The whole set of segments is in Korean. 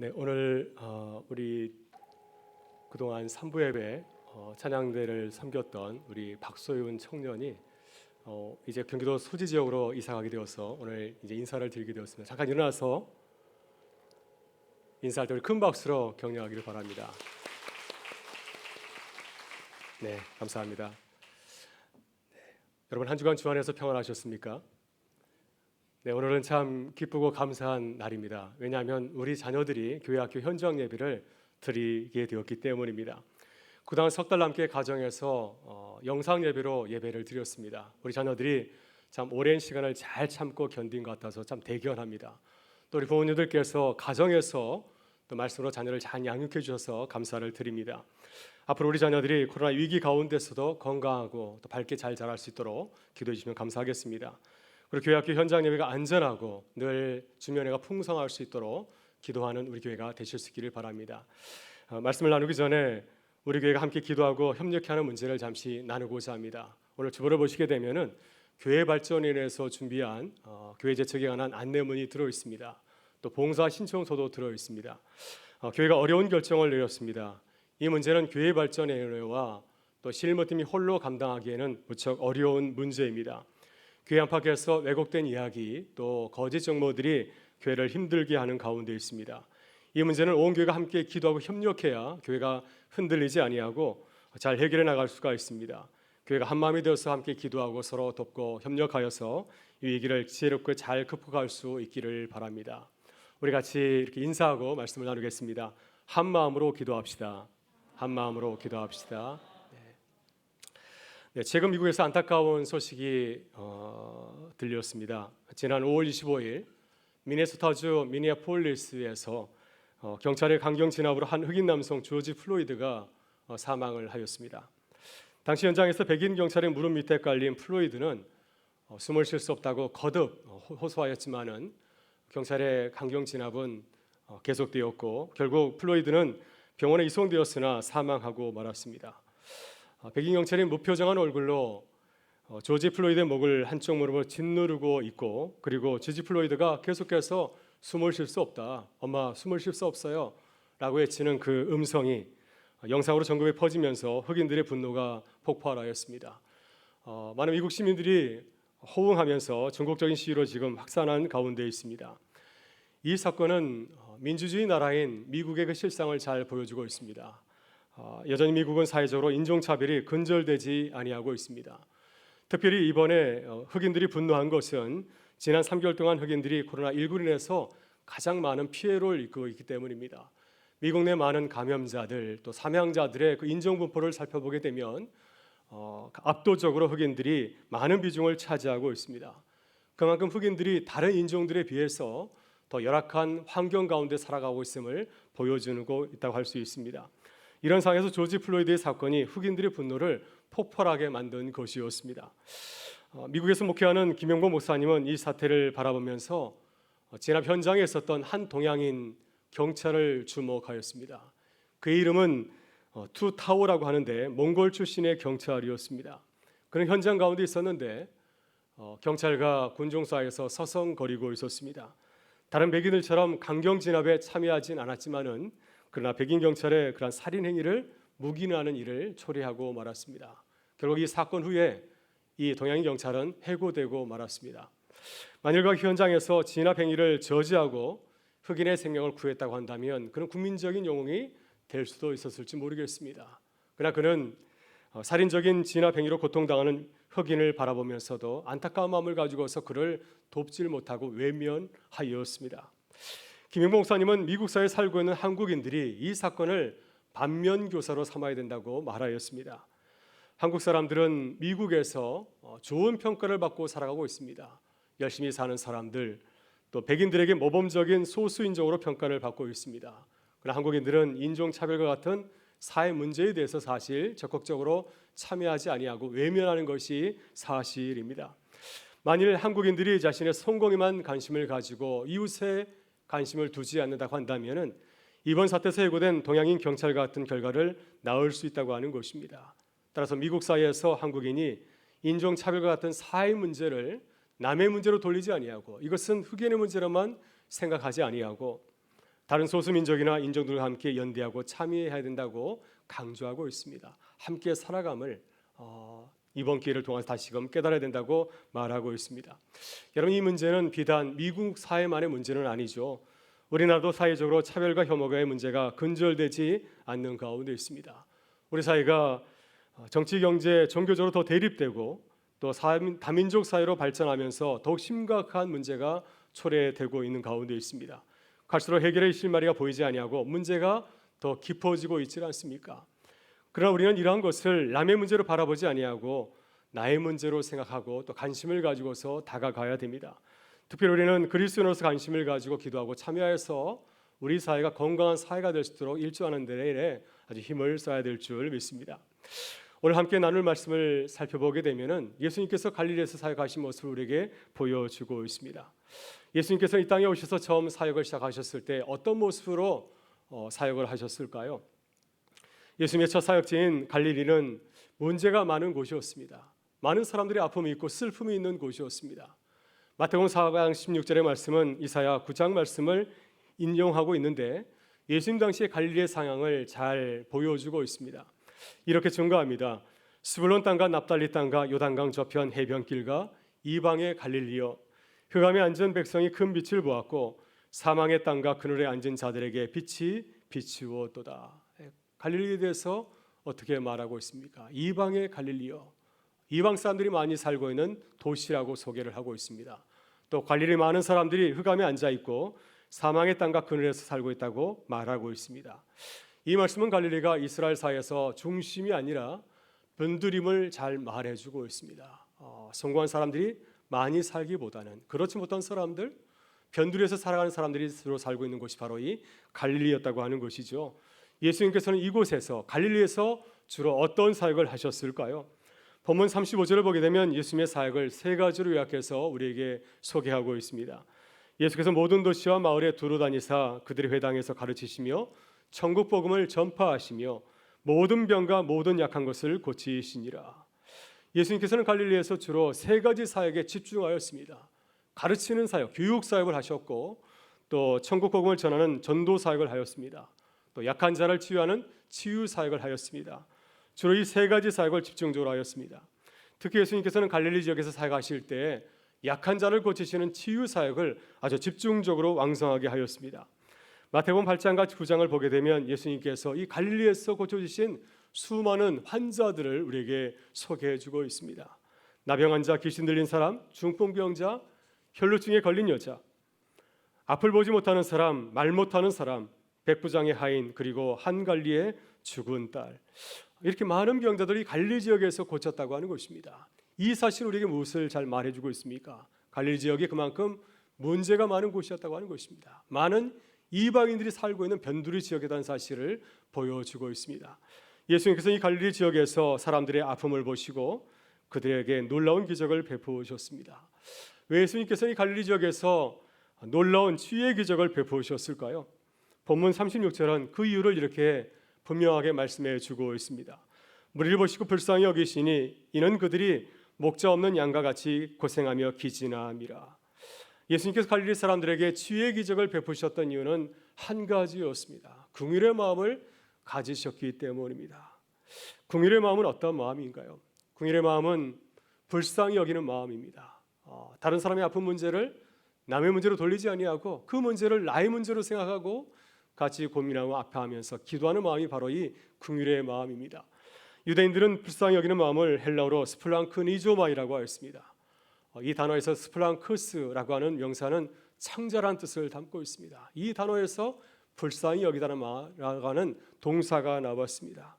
네, 오늘 어, 우리 그동안 삼부 예배 어, 찬양대를 섬겼던 우리 박소윤 청년이 어, 이제 경기도 소지 지역으로 이사 가게 되어서 오늘 이제 인사를 드리게 되었습니다. 잠깐 일어나서 우리 큰 박수로 격려하기를 바랍니다. 네, 감사합니다. 네, 여러분 한 주간 주안에서 평안하셨습니까? 네, 오늘은 참 기쁘고 감사한 날입니다. 왜냐하면 우리 자녀들이 교회 학교 현장 예배를 드리게 되었기 때문입니다. 그동안 석달 남게 가정에서 어, 영상 예배로 예배를 드렸습니다. 우리 자녀들이 참 오랜 시간을 잘 참고 견딘 것 같아서 참 대견합니다. 또 우리 부모님들께서 가정에서 또 말씀으로 자녀를 잘 양육해 주셔서 감사를 드립니다. 앞으로 우리 자녀들이 코로나 위기 가운데서도 건강하고 또 밝게 잘 자랄 수 있도록 기도해 주시면 감사하겠습니다. 그리고 교회 학교 현장 예배가 안전하고 늘 주면회가 풍성할 수 있도록 기도하는 우리 교회가 되실 수 있기를 바랍니다. 어, 말씀을 나누기 전에 우리 교회가 함께 기도하고 협력하는 문제를 잠시 나누고자 합니다. 오늘 주보를 보시게 되면은 교회 발전에 인해서 준비한 어, 교회 재척에 관한 안내문이 들어 있습니다. 또 봉사 신청서도 들어 있습니다. 어, 교회가 어려운 결정을 내렸습니다. 이 문제는 교회 발전의 은혜와 또 실무팀이 홀로 감당하기에는 무척 어려운 문제입니다. 교회 안팎에서 왜곡된 이야기 또 거짓 정보들이 교회를 힘들게 하는 가운데 있습니다. 이 문제는 온 교회가 함께 기도하고 협력해야 교회가 흔들리지 아니하고 잘 해결해 나갈 수가 있습니다. 교회가 한 마음이 되어서 함께 기도하고 서로 돕고 협력하여서 이 위기를 지혜롭게 잘 극복할 수 있기를 바랍니다. 우리 같이 이렇게 인사하고 말씀을 나누겠습니다. 한 마음으로 기도합시다. 한 마음으로 기도합시다. 네, 최근 미국에서 안타까운 소식이 어, 들렸습니다. 지난 5월 25일 미네소타주 미니아폴리스에서 어, 경찰의 강경 진압으로 한 흑인 남성 조지 플로이드가 어, 사망을 하였습니다. 당시 현장에서 백인 경찰의 무릎 밑에 깔린 플로이드는 어, 숨을 쉴 수 없다고 거듭 어, 호- 호소하였지만은 경찰의 강경 진압은 어, 계속되었고 결국 플로이드는 병원에 이송되었으나 사망하고 말았습니다. 아, 백인 경찰이 무표정한 얼굴로 어, 조지 플로이드의 목을 한쪽 무릎으로 짓누르고 있고 그리고 조지 플로이드가 계속해서 숨을 쉴 수 없다. 엄마 숨을 쉴 수 없어요. 라고 외치는 그 음성이 어, 영상으로 전국에 퍼지면서 흑인들의 분노가 폭발하였습니다. 어, 많은 미국 시민들이 호응하면서 전국적인 시위로 지금 확산한 가운데 있습니다. 이 사건은 어, 민주주의 나라인 미국의 그 실상을 잘 보여주고 있습니다. 어, 여전히 미국은 사회적으로 인종차별이 근절되지 아니하고 있습니다. 특별히 이번에 어, 흑인들이 분노한 것은 지난 3개월 동안 흑인들이 코로나 19로 인해서 가장 많은 피해를 입고 있기 때문입니다. 미국 내 많은 감염자들 또 사망자들의 그 인종 분포를 살펴보게 되면 어, 압도적으로 흑인들이 많은 비중을 차지하고 있습니다. 그만큼 흑인들이 다른 인종들에 비해서 더 열악한 환경 가운데 살아가고 있음을 보여주고 있다고 할 수 있습니다. 이런 상황에서 조지 플로이드의 사건이 흑인들의 분노를 폭발하게 만든 것이었습니다. 어, 미국에서 목회하는 김영보 목사님은 이 사태를 바라보면서 어, 진압 현장에 있었던 한 동양인 경찰을 주목하였습니다. 그의 이름은 어, 투타오라고 하는데 몽골 출신의 경찰이었습니다. 그는 현장 가운데 있었는데 어, 경찰과 군중 사이에서 서성거리고 있었습니다. 다른 백인들처럼 강경 진압에 참여하진 않았지만은 그러나 백인 경찰의 그러한 살인 행위를 묵인하는 일을 초래하고 말았습니다. 결국 이 사건 후에 이 동양인 경찰은 해고되고 말았습니다. 만일과 현장에서 진압 행위를 저지하고 흑인의 생명을 구했다고 한다면 그는 국민적인 영웅이 될 수도 있었을지 모르겠습니다. 그러나 그는 어, 살인적인 진압 행위로 고통당하는 흑인을 바라보면서도 안타까운 마음을 가지고서 그를 돕질 못하고 외면하였습니다. 김영봉 목사님은 미국 사회에 살고 있는 한국인들이 이 사건을 반면 교사로 삼아야 된다고 말하였습니다. 한국 사람들은 미국에서 어, 좋은 평가를 받고 살아가고 있습니다. 열심히 사는 사람들 또 백인들에게 모범적인 소수인종으로 평가를 받고 있습니다. 그러나 한국인들은 인종 차별과 같은 사회 문제에 대해서 사실 적극적으로 참여하지 아니하고 외면하는 것이 사실입니다. 만일 한국인들이 자신의 성공에만 관심을 가지고 이웃에 관심을 두지 않는다고 한다면은 이번 사태에서 해고된 동양인 경찰 같은 결과를 낳을 수 있다고 하는 것입니다. 따라서 미국 사회에서 한국인이 인종 차별과 같은 사회 문제를 남의 문제로 돌리지 아니하고 이것은 흑인의 문제로만 생각하지 아니하고 다른 소수 민족이나 인종들과 함께 연대하고 참여해야 된다고 강조하고 있습니다. 함께 살아감을 어, 이번 기회를 통해서 다시금 깨달아야 된다고 말하고 있습니다. 여러분 이 문제는 비단 미국 사회만의 문제는 아니죠. 우리나라도 사회적으로 차별과 혐오의 문제가 근절되지 않는 가운데 있습니다. 우리 사회가 어, 정치, 경제, 종교적으로 더 대립되고 또 다민족 사회로 발전하면서 더욱 심각한 문제가 초래되고 있는 가운데 있습니다. 갈수록 해결의 실마리가 보이지 아니하고 문제가 더 깊어지고 있지 않습니까? 그러나 우리는 이러한 것을 남의 문제로 바라보지 아니하고 나의 문제로 생각하고 또 관심을 가지고서 다가가야 됩니다. 특별히 우리는 그리스도인으로서 관심을 가지고 기도하고 참여해서 우리 사회가 건강한 사회가 될 수 있도록 일조하는 데에 아주 힘을 써야 될 줄 믿습니다. 오늘 함께 나눌 말씀을 살펴보게 되면은 예수님께서 갈릴리에서 사역하신 모습을 우리에게 보여주고 있습니다. 예수님께서 이 땅에 오셔서 처음 사역을 시작하셨을 때 어떤 모습으로 어, 사역을 하셨을까요? 예수님의 첫 사역지인 갈릴리는 문제가 많은 곳이었습니다. 많은 사람들이 아픔이 있고 슬픔이 있는 곳이었습니다. 마태복음 4장 16절의 말씀은 이사야 9장 말씀을 인용하고 있는데 예수님 당시의 갈릴리의 상황을 잘 보여주고 있습니다. 이렇게 증거합니다. 스불론 땅과 납달리 땅과 요단강 저편 해변길과 이방의 갈릴리여 흑암에 앉은 백성이 큰 빛을 보았고 사망의 땅과 그늘에 앉은 자들에게 빛이 비추었도다. 갈릴리에 대해서 어떻게 말하고 있습니까? 이방의 갈릴리여. 이방 사람들이 많이 살고 있는 도시라고 소개를 하고 있습니다. 또 갈릴리 많은 사람들이 흑암에 앉아 있고 사망의 땅과 그늘에서 살고 있다고 말하고 있습니다. 이 말씀은 갈릴리가 이스라엘 사회에서 중심이 아니라 변두림을 잘 말해주고 있습니다. 어, 성공한 사람들이 많이 살기보다는 그렇지 못한 사람들, 변두리에서 살아가는 사람들이 주로 살고 있는 곳이 바로 이 갈릴리였다고 하는 것이죠. 예수님께서는 이곳에서 갈릴리에서 주로 어떤 사역을 하셨을까요? 본문 35절을 보게 되면 예수님의 사역을 세 가지로 요약해서 우리에게 소개하고 있습니다. 예수께서 모든 도시와 마을에 두루 다니사 그들의 회당에서 가르치시며 천국 복음을 전파하시며 모든 병과 모든 약한 것을 고치시니라. 예수님께서는 갈릴리에서 주로 세 가지 사역에 집중하였습니다. 가르치는 사역, 교육 사역을 하셨고 또 천국 복음을 전하는 전도 사역을 하였습니다. 또 약한 자를 치유하는 치유 사역을 하였습니다. 주로 이 세 가지 사역을 집중적으로 하였습니다. 특히 예수님께서는 갈릴리 지역에서 사역하실 때 약한 자를 고치시는 치유 사역을 아주 집중적으로 왕성하게 하였습니다. 마태복음 8장과 9장을 보게 되면 예수님께서 이 갈릴리에서 고쳐주신 수많은 환자들을 우리에게 소개해 주고 있습니다. 나병 환자, 귀신 들린 사람, 중풍병자, 혈루증에 걸린 여자, 앞을 보지 못하는 사람, 말 못하는 사람, 백부장의 하인, 그리고 한 갈리의 죽은 딸. 이렇게 많은 병자들이 갈리 지역에서 고쳤다고 하는 것입니다. 이 사실 우리에게 무엇을 잘 말해주고 있습니까? 갈리 지역이 그만큼 문제가 많은 곳이었다고 하는 것입니다. 많은 이방인들이 살고 있는 변두리 지역이라는 사실을 보여주고 있습니다. 예수님께서 이 갈릴리 지역에서 사람들의 아픔을 보시고 그들에게 놀라운 기적을 베푸셨습니다. 왜 예수님께서 이 갈릴리 지역에서 놀라운 치유의 기적을 베푸셨을까요? 본문 36절은 그 이유를 이렇게 분명하게 말씀해 주고 있습니다. 무리를 보시고 불쌍히 여기시니 이는 그들이 목자 없는 양과 같이 고생하며 기진함이라. 예수님께서 갈릴리 사람들에게 치유의 기적을 베푸셨던 이유는 한 가지였습니다. 궁일의 마음을 가지셨기 때문입니다. 궁일의 마음은 어떤 마음인가요? 궁일의 마음은 불쌍히 여기는 마음입니다. 어, 다른 사람의 아픈 문제를 남의 문제로 돌리지 아니하고 그 문제를 나의 문제로 생각하고 같이 고민하고 아파하면서 기도하는 마음이 바로 이 궁일의 마음입니다. 유대인들은 불쌍히 여기는 마음을 헬라어로 스플랑크니조마이라고 하였습니다. 어, 이 단어에서 스플랑크스라고 하는 명사는 창자란 뜻을 담고 있습니다. 이 단어에서 불쌍히 여기다는 말하는 동사가 나왔습니다.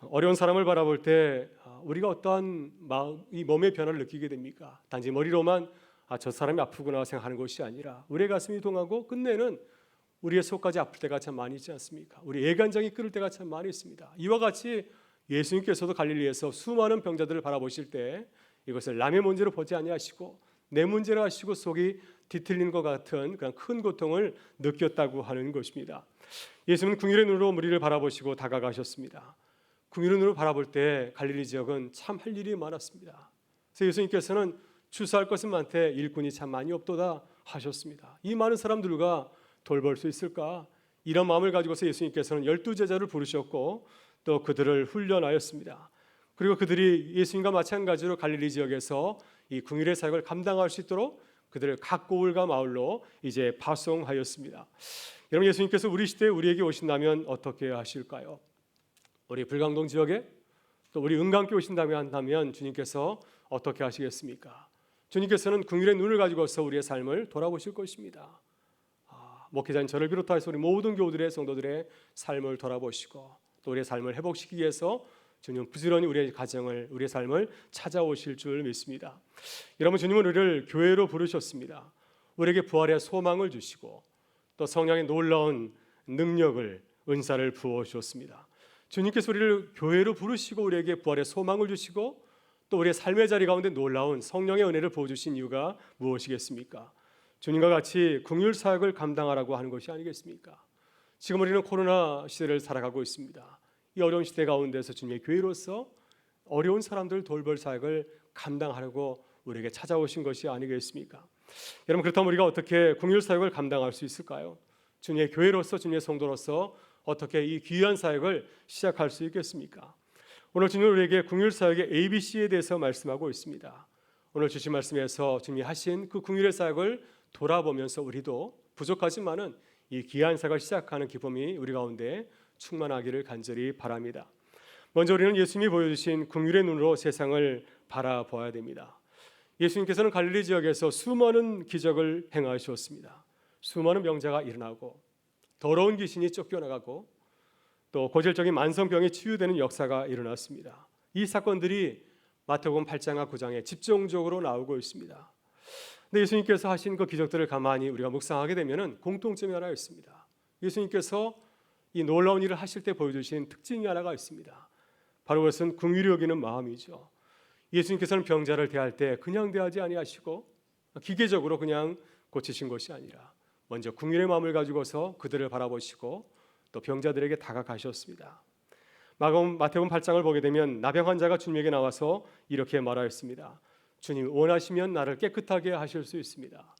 어려운 사람을 바라볼 때 아, 우리가 어떠한 마음, 이 몸의 변화를 느끼게 됩니까? 단지 머리로만 아, 저 사람이 아프구나 생각하는 것이 아니라 우리의 가슴이 동하고 끝내는 우리의 속까지 아플 때가 참 많이 있지 않습니까? 우리 애간장이 끓을 때가 참 많이 있습니다. 이와 같이 예수님께서도 갈릴리에서 수많은 병자들을 바라보실 때 이것을 남의 문제로 보지 아니하시고 내 문제로 하시고 속이 뒤틀린 것 같은 그런 큰 고통을 느꼈다고 하는 것입니다. 예수님은 궁일의 눈으로 무리를 바라보시고 다가가셨습니다. 궁일의 눈으로 바라볼 때 갈릴리 지역은 참 할 일이 많았습니다. 그래서 예수님께서는 추수할 것은 많되 일꾼이 참 많이 없도다 하셨습니다. 이 많은 사람들과 돌볼 수 있을까? 이런 마음을 가지고서 예수님께서는 열두 제자를 부르셨고 또 그들을 훈련하였습니다. 그리고 그들이 예수님과 마찬가지로 갈릴리 지역에서 이 궁일의 사역을 감당할 수 있도록 그들을 각 고을과 마을로 이제 파송하였습니다. 여러분 예수님께서 우리 시대에 우리에게 오신다면 어떻게 하실까요? 우리 불광동 지역에 또 우리 은강께 오신다면 한다면 주님께서 어떻게 하시겠습니까? 주님께서는 궁일의 눈을 가지고서 우리의 삶을 돌아보실 것입니다. 아, 목회자인 저를 비롯해서 우리 모든 교우들의 성도들의 삶을 돌아보시고 또 우리의 삶을 회복시키기 위해서 주님 부지런히 우리의 가정을 우리의 삶을 찾아오실 줄 믿습니다. 여러분 주님은 우리를 교회로 부르셨습니다. 우리에게 부활의 소망을 주시고 또 성령의 놀라운 능력을 은사를 부어 주셨습니다. 주님께서 우리를 교회로 부르시고 우리에게 부활의 소망을 주시고 또 우리의 삶의 자리 가운데 놀라운 성령의 은혜를 부어 주신 이유가 무엇이겠습니까? 주님과 같이 궁율 사역을 감당하라고 하는 것이 아니겠습니까? 지금 우리는 코로나 시대를 살아가고 있습니다. 이 어려운 시대 가운데서 주님의 교회로서 어려운 사람들 돌볼 사역을 감당하려고 우리에게 찾아오신 것이 아니겠습니까? 여러분 그렇다면 우리가 어떻게 궁율 사역을 감당할 수 있을까요? 주님의 교회로서 주님의 성도로서 어떻게 이 귀한 사역을 시작할 수 있겠습니까? 오늘 주님 우리에게 궁율 사역의 ABC에 대해서 말씀하고 있습니다. 오늘 주신 말씀에서 주님이 하신 그 궁율의 사역을 돌아보면서 우리도 부족하지만은 이 귀한 사역을 시작하는 기쁨이 우리 가운데 충만하기를 간절히 바랍니다. 먼저 우리는 예수님이 보여주신 궁율의 눈으로 세상을 바라보아야 됩니다. 예수님께서는 갈릴리 지역에서 수많은 기적을 행하셨습니다. 수많은 명자가 일어나고 더러운 귀신이 쫓겨나가고 또 고질적인 만성병이 치유되는 역사가 일어났습니다. 이 사건들이 마태복음 8장과 9장에 집중적으로 나오고 있습니다. 근데 예수님께서 하신 그 기적들을 가만히 우리가 묵상하게 되면은 공통점이 하나 있습니다. 예수님께서 이 놀라운 일을 하실 때 보여주신 특징이 하나가 있습니다. 바로 그것은 긍휼히 여기는 마음이죠. 예수님께서는 병자를 대할 때 그냥 대하지 아니하시고 기계적으로 그냥 고치신 것이 아니라 먼저 긍휼의 마음을 가지고서 그들을 바라보시고 또 병자들에게 다가가셨습니다. 마가음 마태복음 8장을 보게 되면 나병 환자가 주님에게 나와서 이렇게 말하였습니다. 주님 원하시면 나를 깨끗하게 하실 수 있습니다.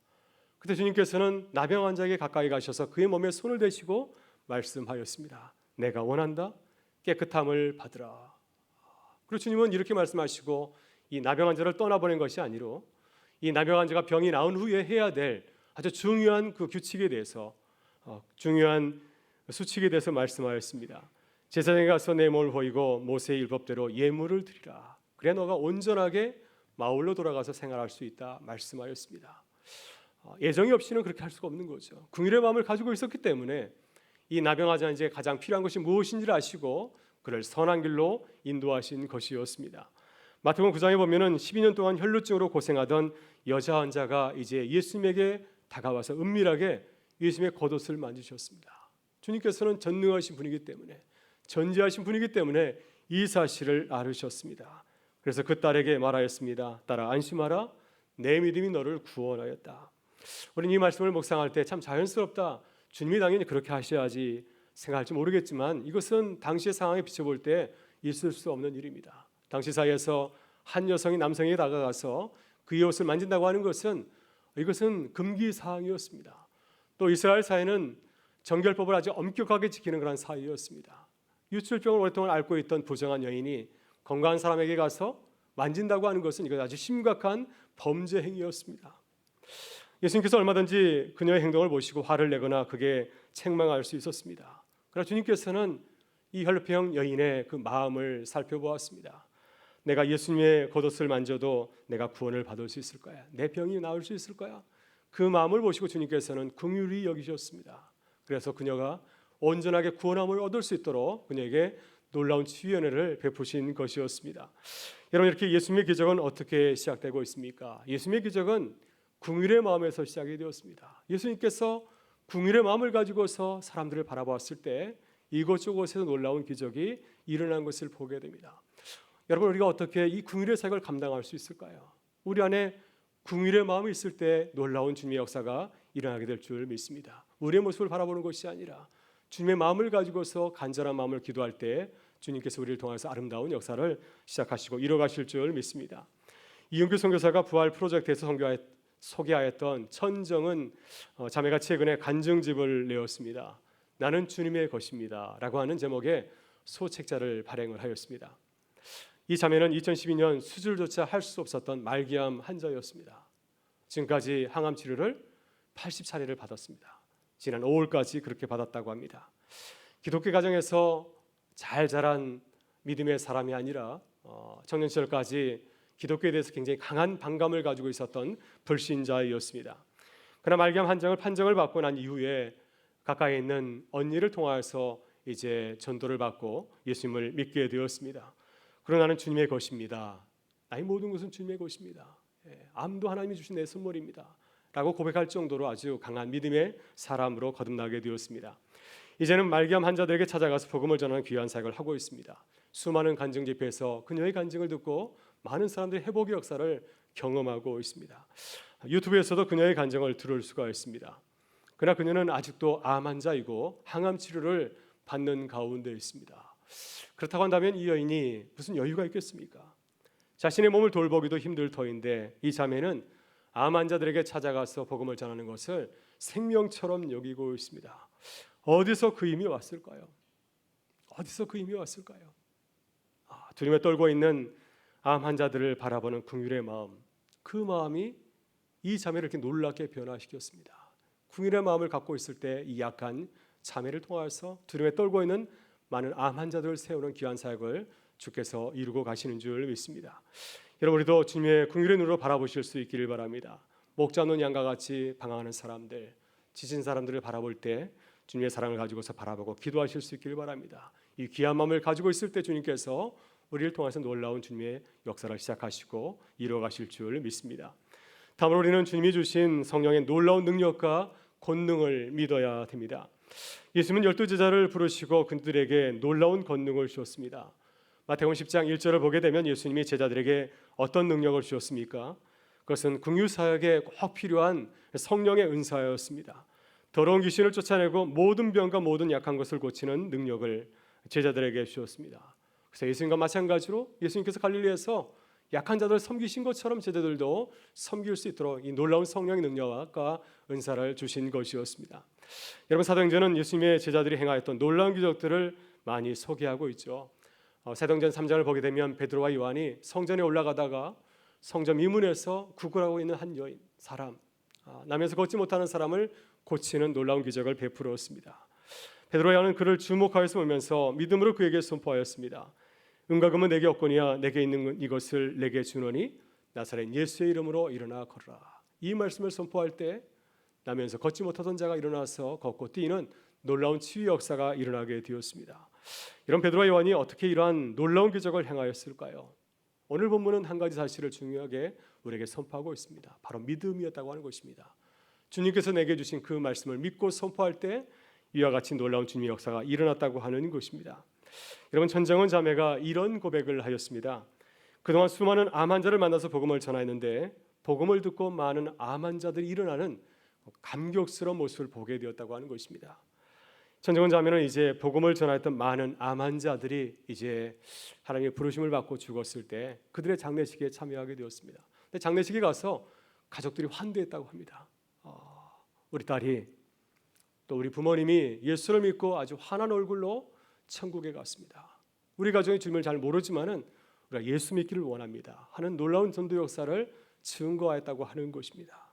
그때 주님께서는 나병 환자에게 가까이 가셔서 그의 몸에 손을 대시고 말씀하였습니다. 내가 원한다. 깨끗함을 받으라. 그리고 주님은 이렇게 말씀하시고 이 나병 환자를 떠나보낸 것이 아니로 이 나병 환자가 병이 나은 후에 해야 될 아주 중요한 그 규칙에 대해서 어, 중요한 수칙에 대해서 말씀하였습니다. 제사장에 가서 내 몸을 보이고 모세의 율법대로 예물을 드리라. 그래 너가 온전하게 마을로 돌아가서 생활할 수 있다 말씀하였습니다. 어, 예정이 없이는 그렇게 할 수가 없는 거죠. 궁일의 마음을 가지고 있었기 때문에 이 나병하자 이제 가장 필요한 것이 무엇인지를 아시고 그를 선한 길로 인도하신 것이었습니다. 마태복음 9장에 보면은 12년 동안 혈루증으로 고생하던 여자 환자가 이제 예수님에게 다가와서 은밀하게 예수님의 겉옷을 만지셨습니다. 주님께서는 전능하신 분이기 때문에 전지하신 분이기 때문에 이 사실을 알으셨습니다. 그래서 그 딸에게 말하였습니다. 딸아 안심하라 내 믿음이 너를 구원하였다. 우리는 이 말씀을 묵상할 때 참 자연스럽다. 주님이 당연히 그렇게 하셔야지 생각할지 모르겠지만 이것은 당시의 상황에 비춰볼 때 있을 수 없는 일입니다. 당시 사이에서 한 여성이 남성에게 다가가서 그의 옷을 만진다고 하는 것은 이것은 금기 사항이었습니다. 또 이스라엘 사회는 정결법을 아주 엄격하게 지키는 그런 사회였습니다. 유출병을 오랫동안 앓고 있던 부정한 여인이 건강한 사람에게 가서 만진다고 하는 것은 이것 아주 심각한 범죄 행위였습니다. 예수님께서 얼마든지 그녀의 행동을 보시고 화를 내거나 그게 책망할 수 있었습니다. 그러나 주님께서는 이 혈루병 여인의 그 마음을 살펴보았습니다. 내가 예수님의 겉옷을 만져도 내가 구원을 받을 수 있을 거야. 내 병이 나을 수 있을 거야. 그 마음을 보시고 주님께서는 긍휼히 여기셨습니다. 그래서 그녀가 온전하게 구원함을 얻을 수 있도록 그녀에게 놀라운 치유연회를 베푸신 것이었습니다. 여러분 이렇게 예수님의 기적은 어떻게 시작되고 있습니까? 예수님의 기적은 궁일의 마음에서 시작이 되었습니다. 예수님께서 궁일의 마음을 가지고서 사람들을 바라보았을 때 이곳저곳에서 놀라운 기적이 일어난 것을 보게 됩니다. 여러분 우리가 어떻게 이 궁일의 사역을 감당할 수 있을까요? 우리 안에 궁일의 마음이 있을 때 놀라운 주님의 역사가 일어나게 될 줄 믿습니다. 우리의 모습을 바라보는 것이 아니라 주님의 마음을 가지고서 간절한 마음을 기도할 때 주님께서 우리를 통해서 아름다운 역사를 시작하시고 이뤄가실 줄 믿습니다. 이윤규 선교사가 부활 프로젝트에서 소개하였던 천정은 어, 자매가 최근에 간증집을 내었습니다. 나는 주님의 것입니다라고 하는 제목의 소책자를 발행을 하였습니다. 이 자매는 2012년 수술조차 할 수 없었던 말기암 환자였습니다. 지금까지 항암 치료를 80차례를 받았습니다. 지난 5월까지 그렇게 받았다고 합니다. 기독교 가정에서 잘 자란 믿음의 사람이 아니라 어, 청년 시절까지 기독교에 대해서 굉장히 강한 반감을 가지고 있었던 불신자였습니다. 그러나 말기암 한정을 판정을 받고 난 이후에 가까이 있는 언니를 통하여서 이제 전도를 받고 예수님을 믿게 되었습니다. 그러나 나는 주님의 것입니다. 나의 모든 것은 주님의 것입니다. 예, 암도 하나님이 주신 내 선물입니다. 라고 고백할 정도로 아주 강한 믿음의 사람으로 거듭나게 되었습니다. 이제는 말기암 환자들에게 찾아가서 복음을 전하는 귀한 사역을 하고 있습니다. 수많은 간증 집회에서 그녀의 간증을 듣고 많은 사람들이 회복의 역사를 경험하고 있습니다. 유튜브에서도 그녀의 간증을 들을 수가 있습니다. 그러나 그녀는 아직도 암 환자이고 항암 치료를 받는 가운데 있습니다. 그렇다고 한다면 이 여인이 무슨 여유가 있겠습니까? 자신의 몸을 돌보기도 힘들 터인데 이 자매는 암 환자들에게 찾아가서 복음을 전하는 것을 생명처럼 여기고 있습니다. 어디서 그 힘이 왔을까요? 어디서 그 힘이 왔을까요? 아, 두려움에 떨고 있는 암 환자들을 바라보는 궁율의 마음, 그 마음이 이 자매를 이렇게 놀랍게 변화시켰습니다. 궁율의 마음을 갖고 있을 때 이 약한 자매를 통하여서 두려움에 떨고 있는 많은 암 환자들을 세우는 귀한 사역을 주께서 이루고 가시는 줄 믿습니다. 여러분 우리도 주님의 궁율의 눈으로 바라보실 수 있기를 바랍니다. 목자 없는 양과 같이 방황하는 사람들, 지친 사람들을 바라볼 때 주님의 사랑을 가지고서 바라보고 기도하실 수 있기를 바랍니다. 이 귀한 마음을 가지고 있을 때 주님께서 우리를 통해서 놀라운 주님의 역사를 시작하시고 이루어 가실 줄 믿습니다. 다음으로 우리는 주님이 주신 성령의 놀라운 능력과 권능을 믿어야 됩니다. 예수님은 열두 제자를 부르시고 그들에게 놀라운 권능을 주었습니다. 마태복음 10장 1절을 보게 되면 예수님이 제자들에게 어떤 능력을 주셨습니까? 그것은 궁유 사역에 꼭 필요한 성령의 은사였습니다. 더러운 귀신을 쫓아내고 모든 병과 모든 약한 것을 고치는 능력을 제자들에게 주었습니다. 그래서 예수님과 마찬가지로 예수님께서 갈릴리에서 약한 자들을 섬기신 것처럼 제자들도 섬길 수 있도록 이 놀라운 성령의 능력과 은사를 주신 것이었습니다. 여러분 사도행전은 예수님의 제자들이 행하였던 놀라운 기적들을 많이 소개하고 있죠. 어, 사도행전 3장을 보게 되면 베드로와 요한이 성전에 올라가다가 성전 미문에서 구걸하고 있는 한 여인 사람 아, 남에서 걷지 못하는 사람을 고치는 놀라운 기적을 베풀었습니다. 요한은 그를 주목하여서 보면서 믿음으로 그에게 선포하였습니다. 은과 금은 내게 없거니와 내게 있는 이것을 내게 주노니 나사렛 예수의 이름으로 일어나 걸어라. 이 말씀을 선포할 때 나면서 걷지 못하던 자가 일어나서 걷고 뛰는 놀라운 치유 역사가 일어나게 되었습니다. 이런 베드로와 요한이 어떻게 이러한 놀라운 기적을 행하였을까요? 오늘 본문은 한 가지 사실을 중요하게 우리에게 선포하고 있습니다. 바로 믿음이었다고 하는 것입니다. 주님께서 내게 주신 그 말씀을 믿고 선포할 때 이와 같이 놀라운 주님의 역사가 일어났다고 하는 것입니다. 여러분 전정원 자매가 이런 고백을 하였습니다. 그동안 수많은 암 환자를 만나서 복음을 전하였는데 복음을 듣고 많은 암 환자들이 일어나는 감격스러운 모습을 보게 되었다고 하는 것입니다. 전정원 자매는 이제 복음을 전하였던 많은 암 환자들이 이제 하나님의 부르심을 받고 죽었을 때 그들의 장례식에 참여하게 되었습니다. 근데 장례식에 가서 가족들이 환대했다고 합니다. 어, 우리 딸이 또 우리 부모님이 예수를 믿고 아주 환한 얼굴로 천국에 갔습니다. 우리 가정이 주님을 잘 모르지만은 우리가 예수 믿기를 원합니다. 하는 놀라운 전도 역사를 증거하였다고 하는 것입니다.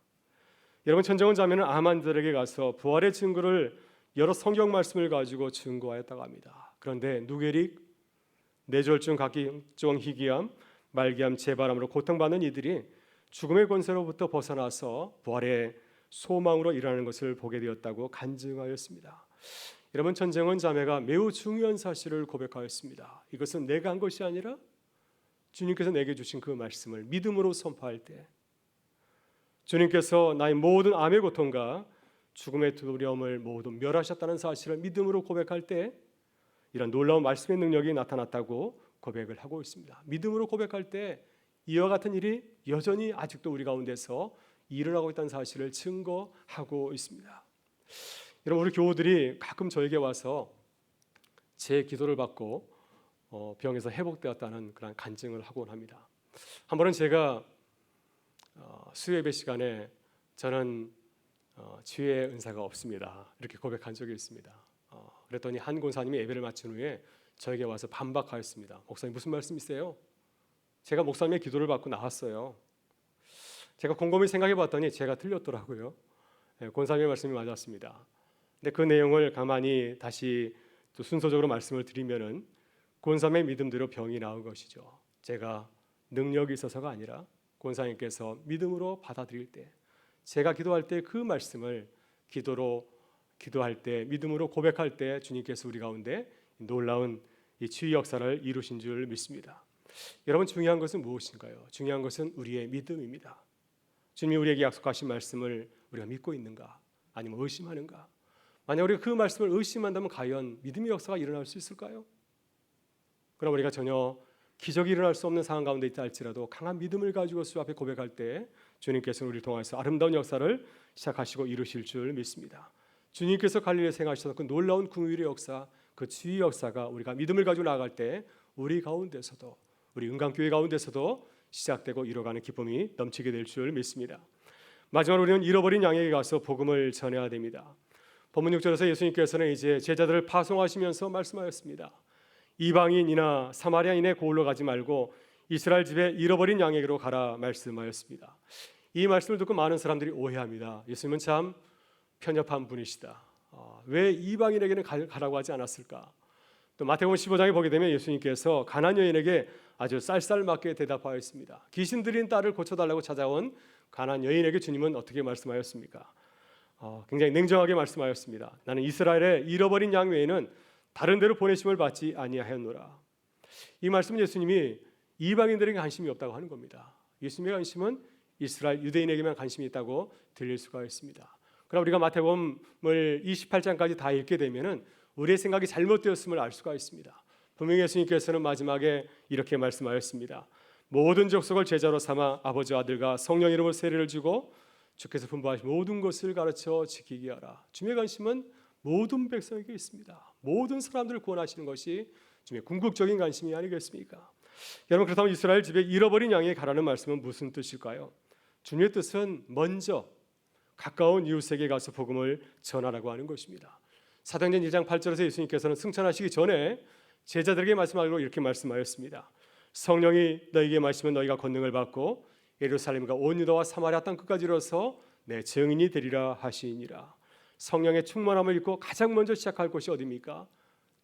여러분 천정원 자매는 아만들에게 가서 부활의 증거를 여러 성경 말씀을 가지고 증거하였다고 합니다. 그런데 누게릭, 뇌졸중, 각기종 희귀암, 말기암, 재발암으로 고통받는 이들이 죽음의 권세로부터 벗어나서 부활의 소망으로 일하는 것을 보게 되었다고 간증하였습니다. 여러분 천정원 자매가 매우 중요한 사실을 고백하였습니다. 이것은 내가 한 것이 아니라 주님께서 내게 주신 그 말씀을 믿음으로 선포할 때 주님께서 나의 모든 암의 고통과 죽음의 두려움을 모두 멸하셨다는 사실을 믿음으로 고백할 때 이런 놀라운 말씀의 능력이 나타났다고 고백을 하고 있습니다. 믿음으로 고백할 때 이와 같은 일이 여전히 아직도 우리 가운데서 일어나고 있다는 사실을 증거하고 있습니다. 여러분 우리 교우들이 가끔 저에게 와서 제 기도를 받고 어, 병에서 회복되었다는 그런 간증을 하곤 합니다. 한 번은 제가 어, 수예배 시간에 저는 어, 주의 은사가 없습니다. 이렇게 고백한 적이 있습니다. 그랬더니 한 권사님이 예배를 마친 후에 저에게 와서 반박하였습니다. 목사님 무슨 말씀이세요? 제가 목사님의 기도를 받고 나왔어요. 제가 곰곰이 생각해 봤더니 제가 틀렸더라고요. 예, 권사님의 말씀이 맞았습니다. 근데 그 내용을 가만히 다시 또 순서적으로 말씀을 드리면은 권사님의 믿음대로 병이 나은 것이죠. 제가 능력이 있어서가 아니라 권사님께서 믿음으로 받아들일 때 제가 기도할 때 그 말씀을 기도로 기도할 때 믿음으로 고백할 때 주님께서 우리 가운데 놀라운 이 치유 역사를 이루신 줄 믿습니다. 여러분 중요한 것은 무엇인가요? 중요한 것은 우리의 믿음입니다. 주님이 우리에게 약속하신 말씀을 우리가 믿고 있는가 아니면 의심하는가? 만약 우리가 그 말씀을 의심한다면 과연 믿음의 역사가 일어날 수 있을까요? 그럼 우리가 전혀 기적이 일어날 수 없는 상황 가운데 있다 할지라도 강한 믿음을 가지고 주 앞에 고백할 때 주님께서 우리를 통해서 아름다운 역사를 시작하시고 이루실 줄 믿습니다. 주님께서 갈릴리에 생하셨던 그 놀라운 궁유의 역사, 그 치유 역사가 우리가 믿음을 가지고 나아갈 때 우리 가운데서도 우리 은강교회 가운데서도 시작되고 이뤄가는 기쁨이 넘치게 될 줄 믿습니다. 마지막으로 우리는 잃어버린 양에게 가서 복음을 전해야 됩니다. 본문 6절에서 예수님께서는 이제 제자들을 파송하시면서 말씀하였습니다. 이방인이나 사마리아인의 고을로 가지 말고 이스라엘 집에 잃어버린 양에게로 가라 말씀하였습니다. 이 말씀을 듣고 많은 사람들이 오해합니다. 예수님은 참 편협한 분이시다. 어, 왜 이방인에게는 가, 가라고 하지 않았을까? 또 마태복음 15장에 보게 되면 예수님께서 가난 여인에게 아주 쌀쌀맞게 대답하였습니다. 귀신 들린 딸을 고쳐달라고 찾아온 가난 여인에게 주님은 어떻게 말씀하였습니까? 어, 굉장히 냉정하게 말씀하였습니다. 나는 이스라엘의 잃어버린 양 외에는 다른 데로 보내심을 받지 아니하였노라. 이 말씀은 예수님이 이방인들에게 관심이 없다고 하는 겁니다. 예수님의 관심은 이스라엘 유대인에게만 관심이 있다고 들릴 수가 있습니다. 그럼 우리가 마태복음을 28장까지 다 읽게 되면은 우리의 생각이 잘못되었음을 알 수가 있습니다. 분명히 예수님께서는 마지막에 이렇게 말씀하였습니다. 모든 족속을 제자로 삼아 아버지 아들과 성령 이름으로 세례를 주고 주께서 분부하신 모든 것을 가르쳐 지키게 하라. 주님의 관심은 모든 백성에게 있습니다. 모든 사람들을 구원하시는 것이 주님의 궁극적인 관심이 아니겠습니까? 여러분 그렇다면 이스라엘 집에 잃어버린 양에 가라는 말씀은 무슨 뜻일까요? 주님의 뜻은 먼저 가까운 이웃에게 가서 복음을 전하라고 하는 것입니다. 사도행전 2장 8절에서 예수님께서는 승천하시기 전에 제자들에게 말씀하기로 이렇게 말씀하였습니다. 성령이 너에게 마시면 너희가 권능을 받고 예루살렘과 온 유다와 사마리아 땅 끝까지 이르러서 내 증인이 되리라 하시니라. 성령의 충만함을 입고 가장 먼저 시작할 곳이 어디입니까?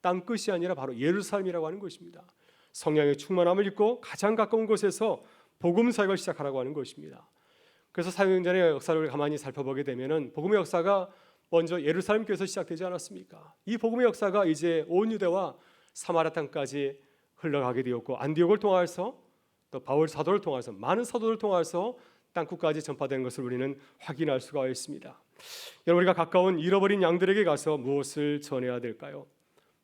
땅 끝이 아니라 바로 예루살렘이라고 하는 것입니다. 성령의 충만함을 입고 가장 가까운 곳에서 복음 사역을 시작하라고 하는 것입니다. 그래서 사도행전의 역사를 가만히 살펴보게 되면은 복음의 역사가 먼저 예루살렘 교회에서 시작되지 않았습니까? 이 복음의 역사가 이제 온 유대와 사마리아 땅까지 흘러가게 되었고 안디옥을 통해서 또 바울 사도를 통해서 많은 사도를 통해서 땅끝까지 전파된 것을 우리는 확인할 수가 있습니다. 여러분 우리가 가까운 잃어버린 양들에게 가서 무엇을 전해야 될까요?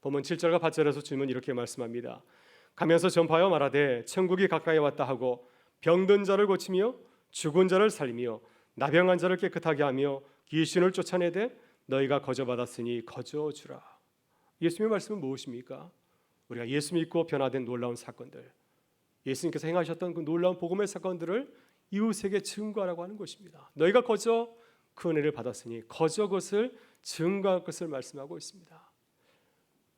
본문 7절과 8절에서 주님은 이렇게 말씀합니다. 가면서 전파하여 말하되 천국이 가까이 왔다 하고 병든 자를 고치며 죽은 자를 살리며 나병한 자를 깨끗하게 하며 귀신을 쫓아내되 너희가 거저 받았으니 거저 주라. 예수님의 말씀은 무엇입니까? 우리가 예수 믿고 변화된 놀라운 사건들, 예수님께서 행하셨던 그 놀라운 복음의 사건들을 이웃에게 증거하라고 하는 것입니다. 너희가 거저 그 은혜를 받았으니 거저 것을 증거할 것을 말씀하고 있습니다.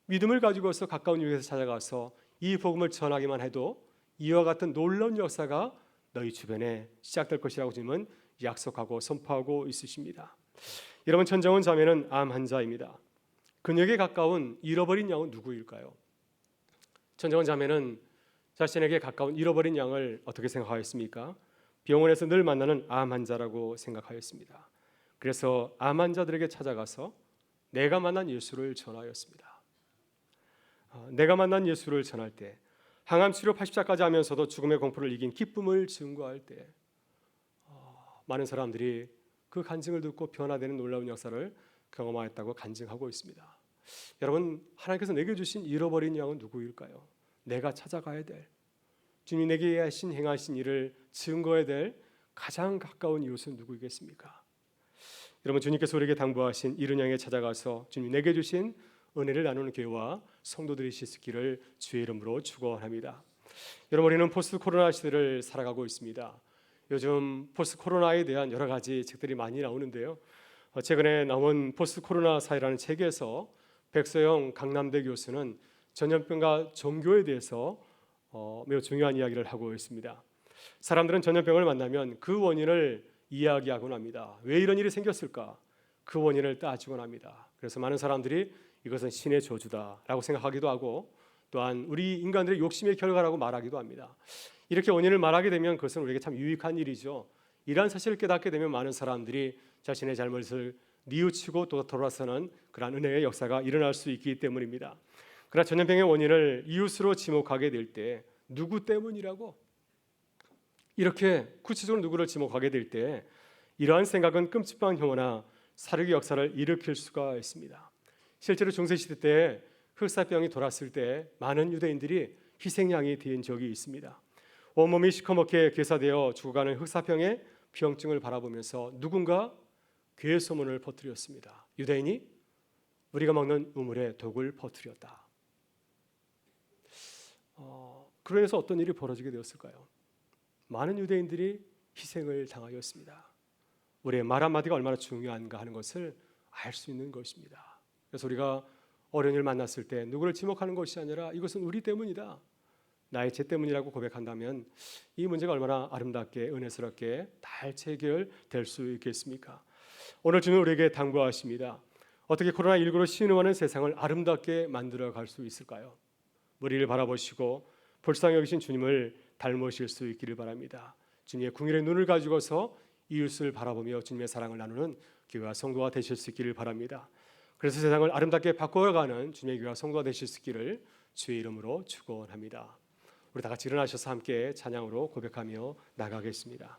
믿음을 가지고서 가까운 이웃에서 찾아가서 이 복음을 전하기만 해도 이와 같은 놀라운 역사가 너희 주변에 시작될 것이라고 주님은 약속하고 선포하고 있으십니다. 여러분 천정원 자매는 암 환자입니다. 그녀에게 가까운 잃어버린 양은 누구일까요? 천정원 자매는 자신에게 가까운 잃어버린 양을 어떻게 생각하였습니까? 병원에서 늘 만나는 암 환자라고 생각하였습니다. 그래서 암 환자들에게 찾아가서 내가 만난 예수를 전하였습니다. 어, 내가 만난 예수를 전할 때 항암 치료 80자까지 하면서도 죽음의 공포를 이긴 기쁨을 증거할 때 어, 많은 사람들이 그 간증을 듣고 변화되는 놀라운 역사를 경험하였다고 간증하고 있습니다. 여러분 하나님께서 내게 주신 잃어버린 양은 누구일까요? 내가 찾아가야 될 주님 내게 하신 행하신 일을 증거해야 될 가장 가까운 이웃은 누구이겠습니까? 여러분 주님께서 우리에게 당부하신 이른 양에 찾아가서 주님 내게 주신 은혜를 나누는 교회와 성도들이 있기를 주의 이름으로 축원합니다. 여러분 우리는 포스트 코로나 시대를 살아가고 있습니다. 요즘 포스트 코로나에 대한 여러 가지 책들이 많이 나오는데요. 어, 최근에 나온 포스트 코로나 사회라는 책에서 백서영 강남대 교수는 전염병과 종교에 대해서 어, 매우 중요한 이야기를 하고 있습니다. 사람들은 전염병을 만나면 그 원인을 이야기하곤 합니다. 왜 이런 일이 생겼을까? 그 원인을 따지곤 합니다. 그래서 많은 사람들이 이것은 신의 저주다라고 생각하기도 하고 또한 우리 인간들의 욕심의 결과라고 말하기도 합니다. 이렇게 원인을 말하게 되면 그것은 우리에게 참 유익한 일이죠. 이러한 사실을 깨닫게 되면 많은 사람들이 자신의 잘못을 뉘우치고 또 돌아서는 그러한 은혜의 역사가 일어날 수 있기 때문입니다. 그러나 전염병의 원인을 이웃으로 지목하게 될 때 누구 때문이라고 이렇게 구체적으로 누구를 지목하게 될 때 이러한 생각은 끔찍한 혐오나 사륙의 역사를 일으킬 수가 있습니다. 실제로 중세 시대 때 흑사병이 돌았을 때 많은 유대인들이 희생양이 된 적이 있습니다. 온몸이 시커멓게 괴사되어 죽어가는 흑사병의 병증을 바라보면서 누군가 괴 소문을 퍼뜨렸습니다. 유대인이 우리가 먹는 우물에 독을 퍼뜨렸다. 어, 인해서 어떤 일이 벌어지게 되었을까요? 많은 유대인들이 희생을 당하였습니다. 우리의 말 한마디가 얼마나 중요한가 하는 것을 알 수 있는 것입니다. 그래서 우리가 어려운 일 만났을 때 누구를 지목하는 것이 아니라 이것은 우리 때문이다. 나의 죄 때문이라고 고백한다면 이 문제가 얼마나 아름답게 은혜스럽게 잘 체결될 수 있겠습니까? 오늘 주는 우리에게 당부하십니다. 어떻게 코로나 19로 신음하는 세상을 아름답게 만들어 갈 수 있을까요? 우리를 바라보시고 불쌍히 여기신 주님을 닮으실 수 있기를 바랍니다. 주님의 궁일의 눈을 가지고서 이웃을 바라보며 주님의 사랑을 나누는 교회와 성도가 되실 수 있기를 바랍니다. 그래서 세상을 아름답게 바꿔가는 주님의 교회와 성도가 되실 수 있기를 주의 이름으로 축원합니다. 우리 다 같이 일어나셔서 함께 찬양으로 고백하며 나가겠습니다.